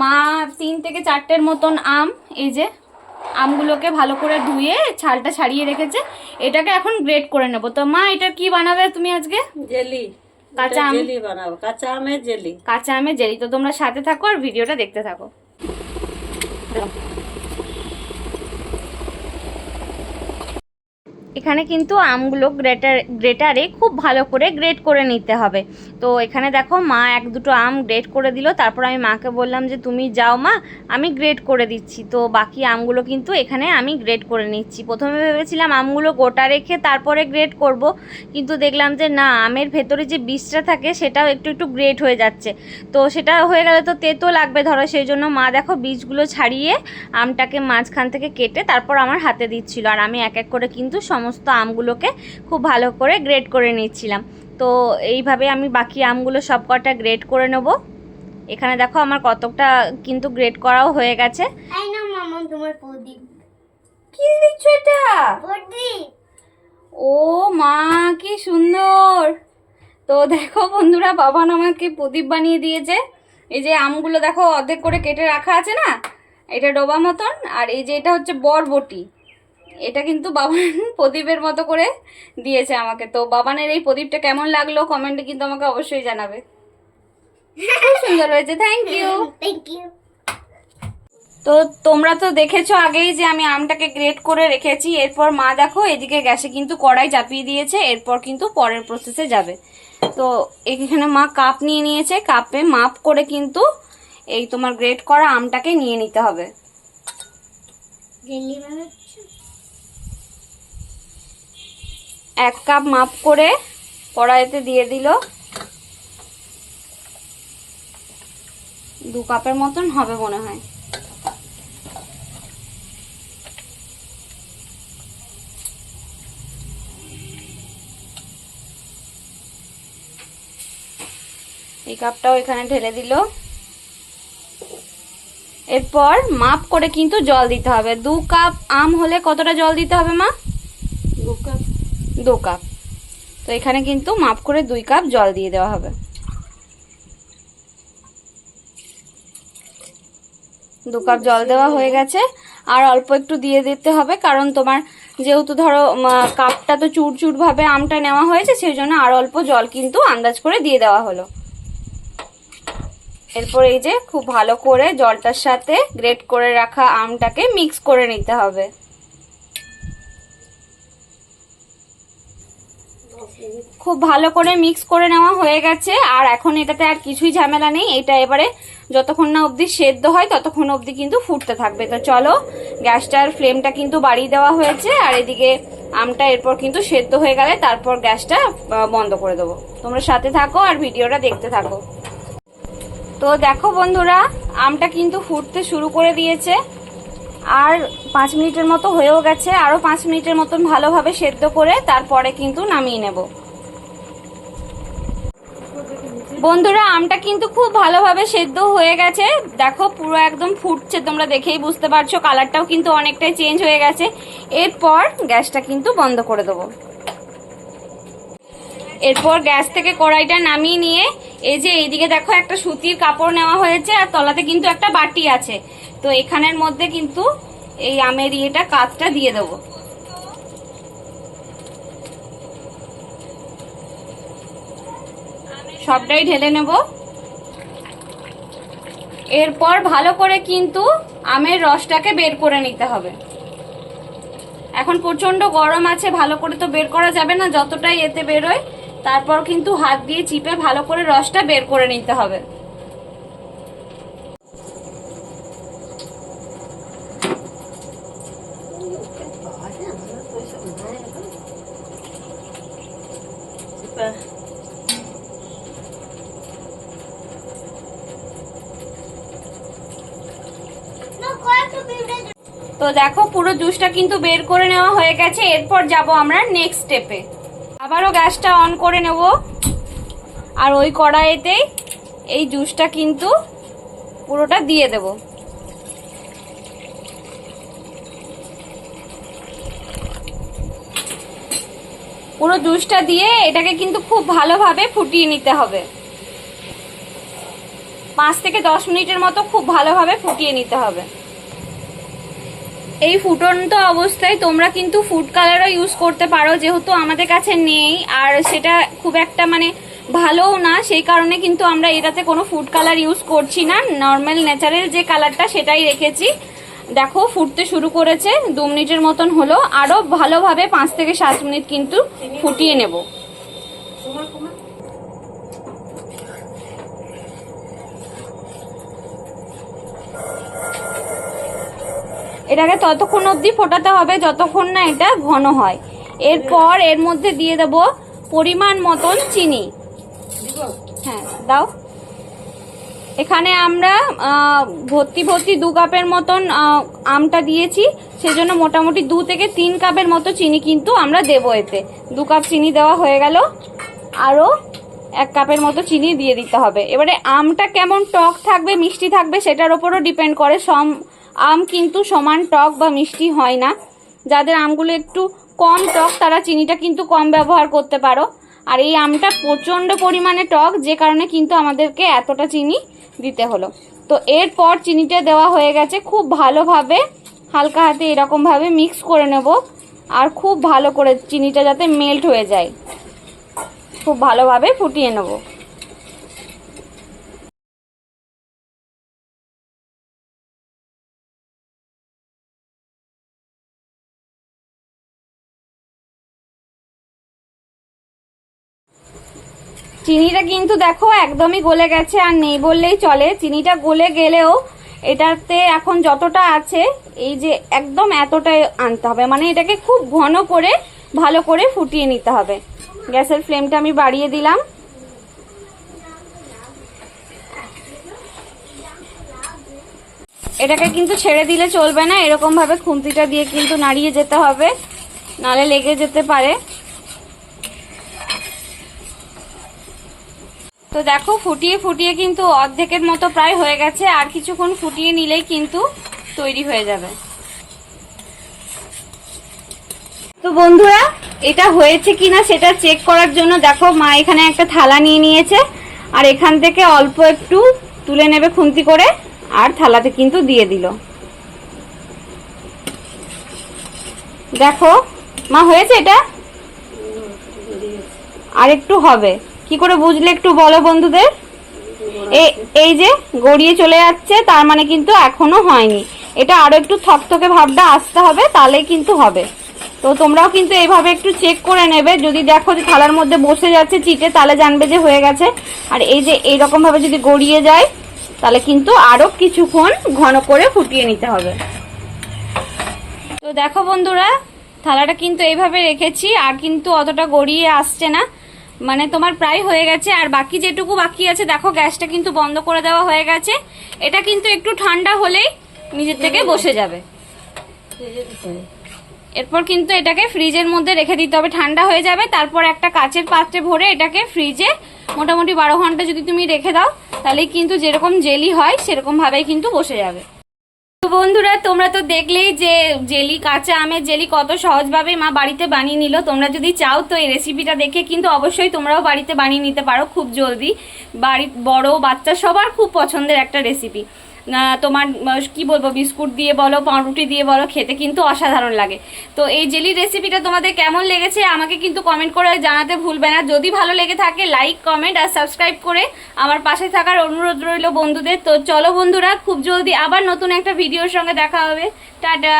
মা তিন থেকে চারটের মতন আম এই যে আমগুলোকে ভালো করে ধুয়ে ছালটা ছাড়িয়ে রেখেছে। এটাকে এখন গ্রেট করে নেব। তো মা এটা কি বানাবে তুমি আজকে? জেলি। কাঁচা আম? জেলি বানাবো। কাঁচা আমের জেলি। কাঁচা আমের জেলি। তো তোমরা সাথে থাকো আর ভিডিওটা দেখতে থাকো। এখানে কিন্তু আমগুলো গ্রেটার গ্রেটারে খুব ভালো করে গ্রেট করে নিতে হবে। তো এখানে দেখো মা এক দুটো আম গ্রেট করে দিল। তারপর আমি মাকে বললাম যে, তুমি যাও মা, আমি গ্রেট করে দিচ্ছি। তো বাকি আমগুলো কিন্তু এখানে আমি গ্রেট করে নিচ্ছি। প্রথমে ভেবেছিলাম আমগুলো গোটা রেখে তারপরে গ্রেট করব। কিন্তু দেখলাম যে, না, আমের ভেতরে যে বীজটা থাকে, সেটাও একটু একটু গ্রেট হয়ে যাচ্ছে। তো সেটা হয়ে গেলে তো তেতো লাগবে ধরো, সেই জন্য মা দেখো বীজগুলো ছাড়িয়ে আমটাকে মাঝখান থেকে কেটে তারপর আমার হাতে দিচ্ছিল। আর আমি এক এক করে কিন্তু সমস্ত আমগুলোকে খুব ভালো করে গ্রেড করে নিচ্ছিলাম। তো এইভাবে আমি বাকি আমগুলো সব কটা গ্রেড করে নেব। এখানে দেখো আমার কতকটা কিন্তু গ্রেড করাও হয়ে গেছে। তোমার প্রদীপ। কি এটা? প্রদীপ। ও মা কি সুন্দর। তো দেখো বন্ধুরা বাবান আমাকে প্রদীপ বানিয়ে দিয়েছে। এই যে আমগুলো দেখো অর্ধেক করে কেটে রাখা আছে না? এটা ডোবা মতন আর এই যে এটা হচ্ছে বরবটি। এটা কিন্তু বাবান প্রদীপের মতো করে দিয়েছে আমাকে। তো বাবানের এই প্রদীপটা কেমন লাগল কমেন্টে কিন্তু আমাকে অবশ্যই জানাবে। খুব সুন্দর হয়েছে থ্যাংক ইউ থ্যাংক ইউ তো তোমরা তো দেখেছ আগেই যে আমি আমটাকে গ্রেট করে রেখেছি এরপর মা দেখো এদিকে গ্যাসে কিন্তু কড়াই চাপিয়ে দিয়েছে এরপর কিন্তু পরের প্রসেসে যাবে। তো এখানে মা কাপ নিয়ে নিয়েছে কাপে মাপ করে কিন্তু এই তোমার গ্রেট করা আমটাকে নিয়ে নিতে হবে। এক কাপ মাপ করে কড়াইতে দিয়ে দিল। দু কাপের মতন হবে মনে হয়। এই কাপটাও এখানে ঢেলে দিল। এরপর মাপ করে কিন্তু জল দিতে হবে। দু কাপ আম হলে কতটা জল দিতে হবে মা? দু কাপ দু কাপ। তো এখানে কিন্তু মাপ করে দুই কাপ জল দিয়ে দেওয়া হবে। দু কাপ জল দেওয়া হয়ে গেছে। আর অল্প একটু দিয়ে দিতে হবে, কারণ তোমার যেহেতু ধরো কাপটা তো চুরচুর ভাবে আমটা নেওয়া হয়েছে, সেই জন্য আর অল্প জল কিন্তু আন্দাজ করে দিয়ে দেওয়া হলো। এরপর এই যে খুব ভালো করে জলটার সাথে গ্রেট করে রাখা আমটাকে মিক্স করে নিতে হবে। খুব ভালো করে মিক্স করে নেওয়া হয়ে গেছে, আর এখন এটাতে আর কিছুই ঝামেলা নেই। এটা এবারে যতক্ষণ না অবধি সেদ্ধ হয়, ততক্ষণ অবধি কিন্তু ফুটতে থাকবে। তো চলো গ্যাসটার ফ্লেমটা কিন্তু বাড়িয়ে দেওয়া হয়েছে, আর এদিকে আমটা এরপর কিন্তু সেদ্ধ হয়ে গেলে তারপর গ্যাসটা বন্ধ করে দেবো। তোমরা সাথে থাকো আর ভিডিওটা দেখতে থাকো। তো দেখো বন্ধুরা, আমটা কিন্তু ফুটতে শুরু করে দিয়েছে। আর পাঁচ মিনিটের মতো হয়েও গেছে। আরও পাঁচ মিনিটের মতন ভালোভাবে সেদ্ধ করে তারপরে কিন্তু নামিয়ে নেব। বন্ধুরা, আমটা কিন্তু খুব ভালোভাবে সেদ্ধ হয়ে গেছে। দেখো, পুরো একদম ফুটছে, তোমরা দেখেই বুঝতে পারছ। কালারটাও কিন্তু অনেকটাই চেঞ্জ হয়ে গেছে। এরপর গ্যাসটা কিন্তু বন্ধ করে দেবো। এরপর গ্যাস থেকে কড়াইটা নামিয়ে নিয়ে, এই যে এইদিকে দেখো একটা সুতির কাপড় নেওয়া হয়েছে আর তলাতে কিন্তু একটা বাটি আছে। তো এখানের মধ্যে কিন্তু এই আমের ইয়েটা কাতটা দিয়ে দেবো। সবটাই ঢেলে নেব। এরপর ভালো করে কিন্তু আমের রসটাকে বের করে নিতে হবে। এখন প্রচণ্ড গরম আছে, ভালো করে তো বের করা যাবে না, যতটাই এতে বেরোয় তারপর কিন্তু হাত দিয়ে চিপে ভালো করে রসটা বের করে নিতে হবে। তো দেখো পুরো জুসটা কিন্তু বের করে নেওয়া হয়ে গেছে, এরপর যাব আমরা নেক্সট স্টেপে আবারও গ্যাসটা অন করে নেব। আর ওই কড়াইতেই এই জুসটা কিন্তু পুরোটা দিয়ে দেব। পুরো জুসটা দিয়ে এটাকে কিন্তু খুব ভালোভাবে ফুটিয়ে নিতে হবে। পাঁচ থেকে দশ মিনিটের মতো খুব ভালোভাবে ফুটিয়ে নিতে হবে। এই ফুটন্ত অবস্থায় তোমরা কিন্তু ফুড কালারও ইউজ করতে পারো, যেহেতু আমাদের কাছে নেই। আর সেটা খুব একটা মানে ভালোও না, সেই কারণে কিন্তু আমরা এটাতে কোনো ফুড কালার ইউজ করছি না। নর্মাল ন্যাচারাল যে কালারটা সেটাই রেখেছি। দেখো, ফুটতে শুরু করেছে, দু মিনিটের মতন হলো। আরও ভালোভাবে পাঁচ থেকে সাত মিনিট কিন্তু ফুটিয়ে নেব। এটাকে ততক্ষণ অবধি ফোটাতে হবে যতক্ষণ না এটা ঘন হয়। এরপর এর মধ্যে দিয়ে দেব পরিমাণ মতন চিনি। হ্যাঁ দাও। এখানে আমরা ভর্তি ভর্তি দু কাপের মতন আমটা দিয়েছি। সেজন্য মোটামুটি দু থেকে তিন কাপের মতো চিনি কিন্তু আমরা দেবো এতে। দু কাপ চিনি দেওয়া হয়ে গেল। আরও এক কাপের মতো চিনি দিয়ে দিতে হবে। এবারে আমটা কেমন টক থাকবে, মিষ্টি থাকবে, সেটার ওপরও ডিপেন্ড করে সম আম কিন্তু সমান টক বা মিষ্টি হয় না। যাদের আমগুলো একটু কম টক, তারা চিনিটা কিন্তু কম ব্যবহার করতে পারো। আর এই আমটা প্রচণ্ড পরিমাণে টক, যে কারণে কিন্তু আমাদেরকে এতটা চিনি দিতে হলো। তো এরপর চিনিটা দেওয়া হয়ে গেছে খুব ভালোভাবে। হালকা হাতে এরকমভাবে মিক্স করে নেব। আর খুব ভালো করে চিনিটা যাতে মেল্ট হয়ে যায়। খুব ভালোভাবে ফুটিয়ে নেব। চিনিটা কিন্তু দেখো একদমই গলে গেছে, আর নেই বললেই চলে। চিনিটা গলে গেলেও এটাতে এখন যতটা আছে, এই যে একদম এতটাই আনতে হবে। মানে এটাকে খুব ঘন করে ভালো করে ফুটিয়ে নিতে হবে। গ্যাসের ফ্লেমটা আমি বাড়িয়ে দিলাম। এটাকে কিন্তু ছেড়ে দিলে চলবে না। এরকম ভাবে খুন্তিটা দিয়ে কিন্তু নাড়িয়ে যেতে হবে। নালে লেগে যেতে পারে। তো দেখো, ফুটিয়ে ফুটিয়ে কিন্তু অর্ধেকের মতো প্রায় হয়ে গেছে। আর কিছুক্ষণ ফুটিয়ে নিলেই কিন্তু তৈরি হয়ে যাবে। তো বন্ধুরা, এটা হয়েছে কিনা সেটা চেক করার জন্য দেখো, মা এখানে একটা থালা নিয়ে নিয়েছে। আর এখান থেকে অল্প একটু তুলে নেবে খুন্তি করে, আর থালাতে কিন্তু দিয়ে দিল। দেখো, মা হয়েছে এটা? আর একটু হবে। কি করে বুঝলে একটু বলো বন্ধুদের? এই যে গড়িয়ে চলে যাচ্ছে, তার মানে কিন্তু এখনও হয়নি। এটা আরও একটু থকথকে ভাবটা আসতে হবে, তাহলেই কিন্তু হবে। তো তোমরাও কিন্তু এইভাবে একটু চেক করে নেবে। যদি দেখো যে থালার মধ্যে বসে যাচ্ছে চিটে, তাহলে জানবে যে হয়ে গেছে। আর এই যে এইরকম ভাবে যদি গড়িয়ে যায়, তাহলে কিন্তু আরও কিছুক্ষণ ঘন করে ফুটিয়ে নিতে হবে। তো দেখো বন্ধুরা, থালাটা কিন্তু এইভাবে রেখেছি, আর কিন্তু অতটা গড়িয়ে আসছে না। মানে তোমার প্রায় হয়ে গেছে আর বাকি যেটুকু বাকি আছে দেখো গ্যাসটা কিন্তু বন্ধ করে দেওয়া হয়ে গেছে। এটা কিন্তু একটু ঠান্ডা হলেই নিজের থেকে বসে যাবে। এরপর কিন্তু এটাকে ফ্রিজের মধ্যে রেখে দিতে হবে। ঠান্ডা হয়ে যাবে তারপর একটা কাচের পাত্রে ভরে এটাকে ফ্রিজে মোটামুটি বারো ঘণ্টা যদি তুমি রেখে দাও তাহলে কিন্তু যেরকম জেলি হয় সেরকম ভাবেই কিন্তু বসে যাবে। বন্ধুরা, তোমরা তো দেখলেই যে জেলি, কাঁচা আমের জেলি কত সহজভাবে মা বাড়িতে বানিয়ে নিল। তোমরা যদি চাও তো এই রেসিপিটা দেখে কিন্তু অবশ্যই তোমরাও বাড়িতে বানিয়ে নিতে পারো খুব জলদি। বাড়ি বড় বাচ্চা সবার খুব পছন্দের একটা রেসিপি তোমার কি বলব, বিস্কুট দিয়ে বলো, পাউরুটি দিয়ে বলো, খেতে কিন্তু অসাধারণ লাগে। তো এই জেলি রেসিপিটা তোমাদের কেমন লেগেছে, আমাকে কিন্তু কমেন্ট করে জানাতে ভুলবে না। যদি ভালো লেগে থাকে লাইক কমেন্ট আর সাবস্ক্রাইব করে আমার পাশে থাকার অনুরোধ রইল বন্ধুদের। তো চলো বন্ধুরা, খুব জলদি আবার নতুন একটা ভিডিওর সঙ্গে দেখা হবে। টাটা!